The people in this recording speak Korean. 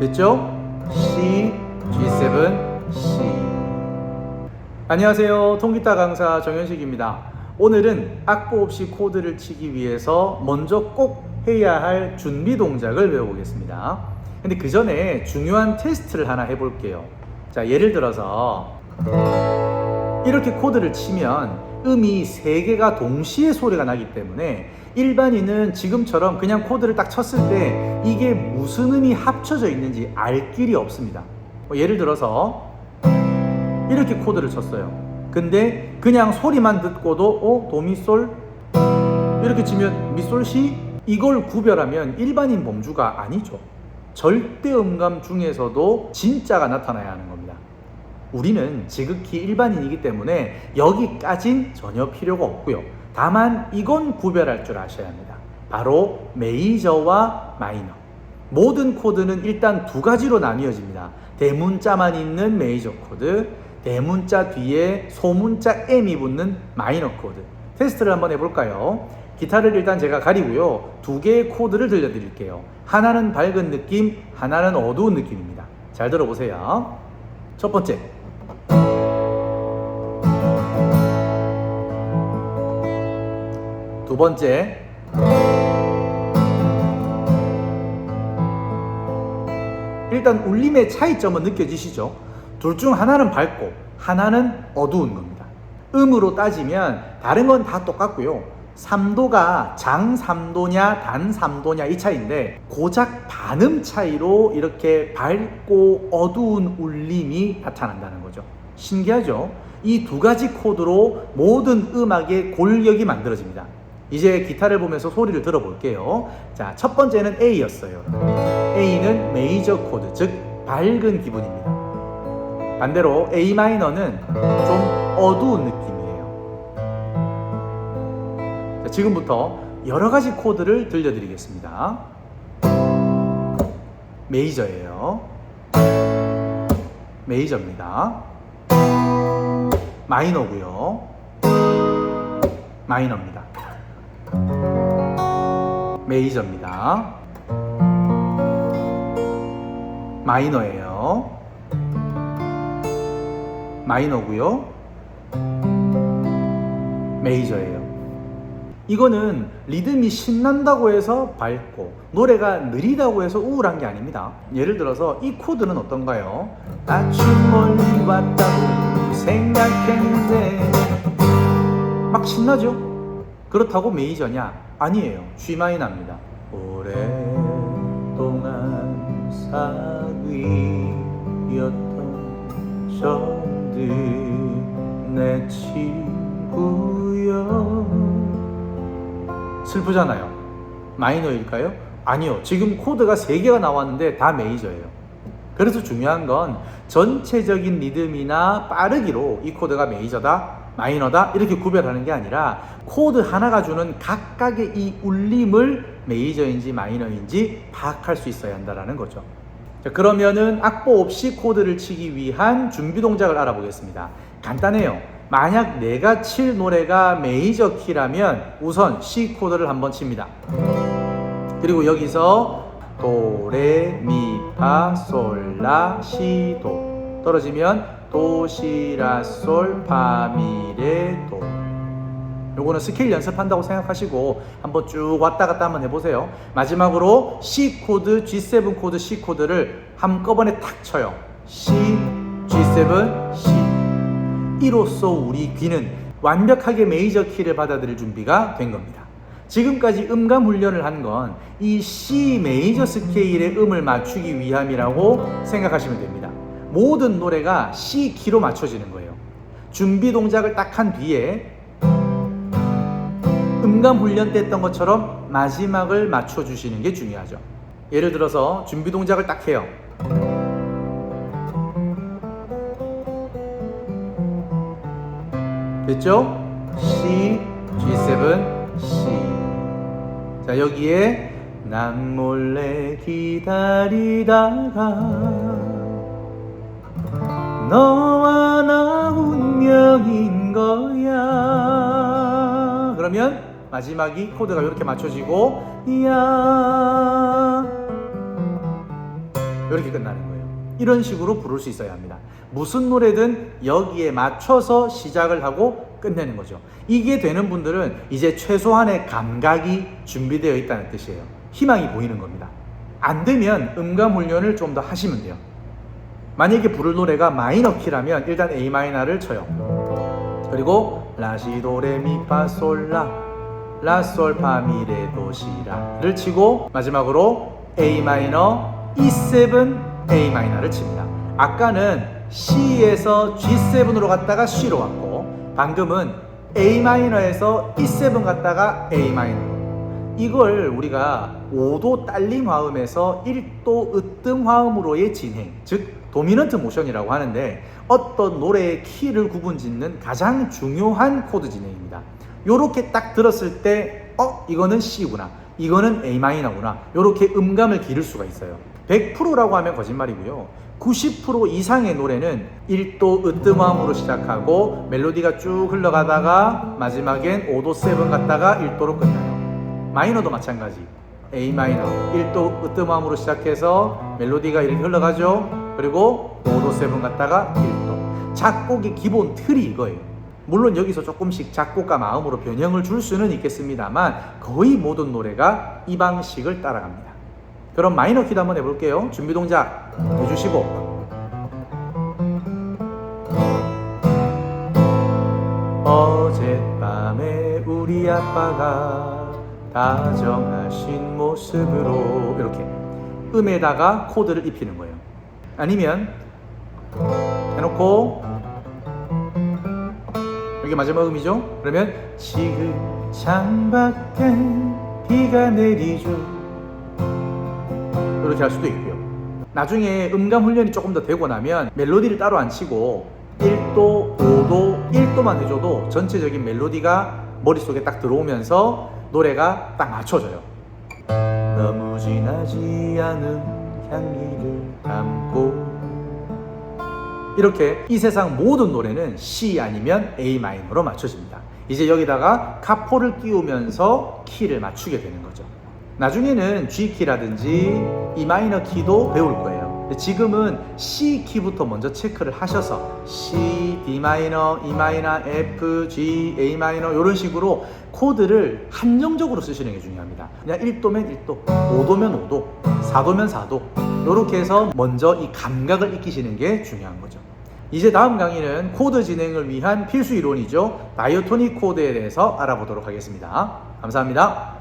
됐죠? C, G7, C. 안녕하세요. 통기타 강사 정현식입니다. 오늘은 악보 없이 코드를 치기 위해서 먼저 꼭 해야 할 준비 동작을 배워보겠습니다. 근데 그 전에 중요한 테스트를 하나 해볼게요. 자, 예를 들어서 이렇게 코드를 치면 음이 세 개가 동시에 소리가 나기 때문에 일반인은 지금처럼 그냥 코드를 딱 쳤을 때 이게 무슨 음이 합쳐져 있는지 알 길이 없습니다. 뭐 예를 들어서 이렇게 코드를 쳤어요. 근데 그냥 소리만 듣고도 어 도미솔 이렇게 치면 미솔시 이걸 구별하면 일반인 범주가 아니죠. 절대 음감 중에서도 진짜가 나타나야 하는 겁니다. 우리는 지극히 일반인이기 때문에 여기까진 전혀 필요가 없고요. 다만 이건 구별할 줄 아셔야 합니다. 바로 메이저와 마이너. 모든 코드는 일단 두 가지로 나뉘어집니다. 대문자만 있는 메이저 코드, 대문자 뒤에 소문자 M이 붙는 마이너 코드. 테스트를 한번 해볼까요? 기타를 일단 제가 가리고요. 두 개의 코드를 들려드릴게요. 하나는 밝은 느낌, 하나는 어두운 느낌입니다. 잘 들어보세요. 첫 번째. 두 번째. 일단 울림의 차이점은 느껴지시죠? 둘 중 하나는 밝고 하나는 어두운 겁니다. 음으로 따지면 다른 건 다 똑같고요. 3도가 장 3도냐 단 3도냐 이 차이인데 고작 반음 차이로 이렇게 밝고 어두운 울림이 나타난다는 거죠. 신기하죠? 이 두 가지 코드로 모든 음악의 골격이 만들어집니다. 이제 기타를 보면서 소리를 들어볼게요. 자, 첫 번째는 A였어요. A는 메이저 코드, 즉 밝은 기분입니다. 반대로 A 마이너는 좀 어두운 느낌이에요. 자, 지금부터 여러 가지 코드를 들려드리겠습니다. 메이저예요. 메이저입니다. 마이너고요. 마이너입니다. 메이저입니다. 마이너예요. 마이너고요. 메이저예요. 이거는 리듬이 신난다고 해서 밝고 노래가 느리다고 해서 우울한 게 아닙니다. 예를 들어서 이 코드는 어떤가요? 아주 멀리 왔다고 생각했는데 막 신나죠? 그렇다고 메이저냐? 아니에요. G 마이너입니다. 오랫동안 사귀었던 저들 내 친구여 슬프잖아요. 마이너일까요? 아니요. 지금 코드가 3개가 나왔는데 다 메이저예요. 그래서 중요한 건 전체적인 리듬이나 빠르기로 이 코드가 메이저다, 마이너다 이렇게 구별하는 게 아니라 코드 하나가 주는 각각의 이 울림을 메이저인지 마이너인지 파악할 수 있어야 한다는 거죠. 자, 그러면은 악보 없이 코드를 치기 위한 준비 동작을 알아보겠습니다. 간단해요. 만약 내가 칠 노래가 메이저 키라면 우선 C 코드를 한번 칩니다. 그리고 여기서 도레미파솔라시도 떨어지면 도시라 솔 파미레 도. 요거는 스케일 연습한다고 생각하시고 한번 쭉 왔다 갔다 한번 해보세요. 마지막으로 C 코드, G7 코드, C 코드를 한꺼번에 탁 쳐요. C, G7, C. 이로써 우리 귀는 완벽하게 메이저 키를 받아들일 준비가 된 겁니다. 지금까지 음감 훈련을 한 건 이 C 메이저 스케일의 음을 맞추기 위함이라고 생각하시면 됩니다. 모든 노래가 C 키로 맞춰지는 거예요. 준비 동작을 딱 한 뒤에 음감 훈련 때 했던 것처럼 마지막을 맞춰 주시는 게 중요하죠. 예를 들어서 준비 동작을 딱 해요. 됐죠? C, G7, C. 자, 여기에 난 몰래 기다리다가 너와 나 운명인 거야. 그러면 마지막이 코드가 이렇게 맞춰지고 야 이렇게 끝나는 거예요. 이런 식으로 부를 수 있어야 합니다. 무슨 노래든 여기에 맞춰서 시작을 하고 끝내는 거죠. 이게 되는 분들은 이제 최소한의 감각이 준비되어 있다는 뜻이에요. 희망이 보이는 겁니다. 안 되면 음감 훈련을 좀 더 하시면 돼요. 만약에 부를 노래가 마이너 키라면 일단 A 마이너를 쳐요. 그리고 라시도 레미파 솔라 라솔 파미레 도시라를 치고 마지막으로 A 마이너 E7 A 마이너를 칩니다. 아까는 C에서 G7으로 갔다가 C로 왔고 방금은 A 마이너에서 E7 갔다가 A 마이너 이걸 우리가 5도 딸림 화음에서 1도 으뜸 화음으로의 진행, 즉 도미넌트 모션이라고 하는데 어떤 노래의 키를 구분짓는 가장 중요한 코드 진행입니다. 요렇게 딱 들었을 때 어, 이거는 C구나. 이거는 A 마이너구나. 요렇게 음감을 기를 수가 있어요. 100%라고 하면 거짓말이고요. 90% 이상의 노래는 1도 으뜸함으로 시작하고 멜로디가 쭉 흘러가다가 마지막엔 5도 7 갔다가 1도로 끝나요. 마이너도 마찬가지. A 마이너 1도 으뜸함으로 시작해서 멜로디가 이렇게 흘러가죠. 그리고 5도 7 갔다가 1도. 작곡의 기본 틀이 이거예요. 물론 여기서 조금씩 작곡가 마음으로 변형을 줄 수는 있겠습니다만 거의 모든 노래가 이 방식을 따라갑니다. 그럼 마이너 키도 한번 해볼게요. 준비 동작 해주시고 어젯밤에 우리 아빠가 다정하신 모습으로 이렇게 음에다가 코드를 입히는 거예요. 아니면 해놓고 이게 마지막 음이죠? 그러면 지금 창밖에 비가 내리죠. 이렇게 할 수도 있고요. 나중에 음감 훈련이 조금 더 되고 나면 멜로디를 따로 안 치고 1도, 5도, 1도만 해줘도 전체적인 멜로디가 머릿속에 딱 들어오면서 노래가 딱 맞춰져요. 너무 진하지 않은 향기를 담고 이렇게 이 세상 모든 노래는 C 아니면 A 마이너로 맞춰집니다. 이제 여기다가 카포를 끼우면서 키를 맞추게 되는 거죠. 나중에는 G 키라든지 E 마이너 키도 배울 거예요. 지금은 C 키부터 먼저 체크를 하셔서 C, D 마이너, E 마이너, F, G, A 마이너 이런 식으로 코드를 한정적으로 쓰시는 게 중요합니다. 그냥 1도면 1도, 5도면 5도, 4도면 4도 이렇게 해서 먼저 이 감각을 익히시는 게 중요한 거죠. 이제 다음 강의는 코드 진행을 위한 필수 이론이죠. 다이어토닉 코드에 대해서 알아보도록 하겠습니다. 감사합니다.